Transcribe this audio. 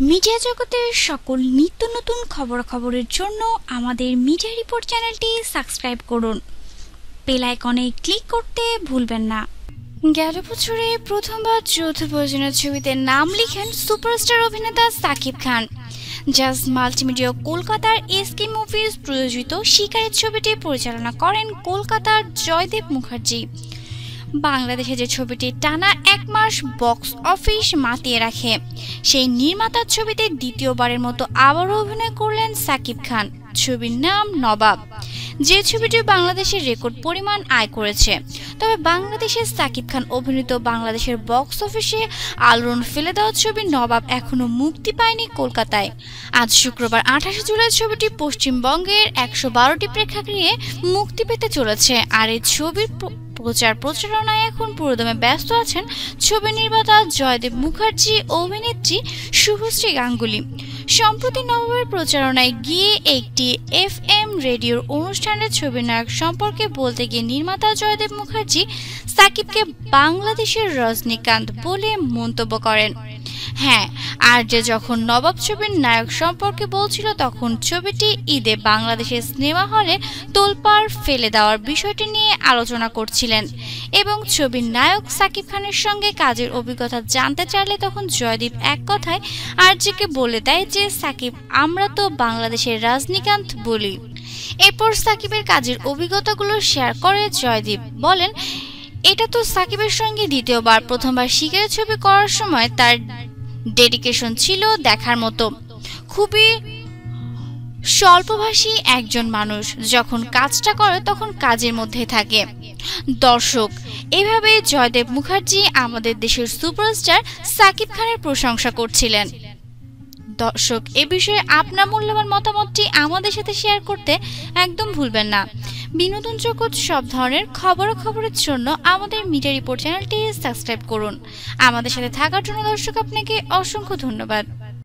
Media জগতের সকল নিত্য নতুন খবরাখবরের জন্য আমাদের মিডিয়া রিপোর্ট চ্যানেলটি সাবস্ক্রাইব করুন। বেল আইকনে ক্লিক করতে ভুলবেন না। গেল বছরে প্রথমবার যৌথ প্রয়োজনের ছবিতে নাম লিখেন সুপারস্টার অভিনেতা সাকিব খান জাজ মাল্টিমিডিয়া কলকাতার এসকে মুভিজ প্রযোজিত শিকারের ছবিটি পরিচালনা করেন কলকাতার জয়দেব মুখার্জি। বাংলাদেশে যে ছবিটি টানা এক মাস বক্স অফিস মাতিয়ে রাখে, সেই নির্মাতার ছবিতে দ্বিতীয়বারের মতো আবারও অভিনয় করলেন সাকিব খান। ছবির নাম নবাব। যে ছবিটি বাংলাদেশের রেকর্ড পরিমাণ আয় করেছে, তবে বাংলাদেশের সাকিব খান অভিনীত বাংলাদেশের বক্স অফিসে আলোড়ন ফেলে দেওয়া ছবি নবাব এখনও মুক্তি পায়নি কলকাতায়। আজ শুক্রবার আঠাশে জুলাই ছবিটি পশ্চিমবঙ্গের একশো বারোটি প্রেক্ষাগৃহে মুক্তি পেতে চলেছে, আর এই ছবির প্রচার প্রচারণায় এখন পুরোদমে ব্যস্ত আছেন ছবি নির্মাতা জয়দেব মুখার্জি, অভিনেত্রী শুভশ্রী গাঙ্গুলি। সম্প্রতি নবাবের প্রচারণায় গিয়ে একটি এফ এম রেডিওর অনুষ্ঠানের ছবি নায়ক সম্পর্কে বলতে গিয়ে নির্মাতা জয়দেব মুখার্জি সাকিবকে বাংলাদেশের রজনীকান্ত বলে মন্তব্য করেন। হ্যাঁ আর যে যখন নবাব ছবির নায়ক সম্পর্কে বলছিল, তখন ছবিটি ঈদে বাংলাদেশের সিনেমা হলে তোলপাড় ফেলে দেওয়ার বিষয়টি নিয়ে আলোচনা করছিলেন। এবং ছবির নায়ক সাকিব খানের সঙ্গে কাজের অভিজ্ঞতা জানতে চাইলে তখন জয়দীপ এক কথায় আরজিকে বলে দেয় যে, সাকিব, আমরা তো বাংলাদেশের রজনীকান্ত বলি। এরপর সাকিবের কাজের অভিজ্ঞতাগুলো শেয়ার করে জয়দীপ। বলেন, এটা তো সাকিবের সঙ্গে দ্বিতীয়বার প্রথমবার শিকারের ছবি করার সময় তার ডেডিকেশন ছিল দেখার মতো। খুবই স্বল্পভাষী একজন মানুষ। যখন কাজটা করে, তখন কাজের মধ্যে থাকে। দর্শক, এভাবে জয়দেব মুখার্জি আমাদের দেশের সুপারস্টার সাকিব খানের প্রশংসা করছিলেন। দর্শক, এ বিষয়ে আপনার মূল্যবান মতামতটি আমাদের সাথে শেয়ার করতে একদম ভুলবেন না। বিনোদন জগৎ সব ধরনের খবরাখবরের জন্য আমাদের মিডিয়া রিপোর্ট চ্যানেলটি সাবস্ক্রাইব করুন। আমাদের সাথে থাকার জন্য দর্শক, আপনাকে অসংখ্য ধন্যবাদ।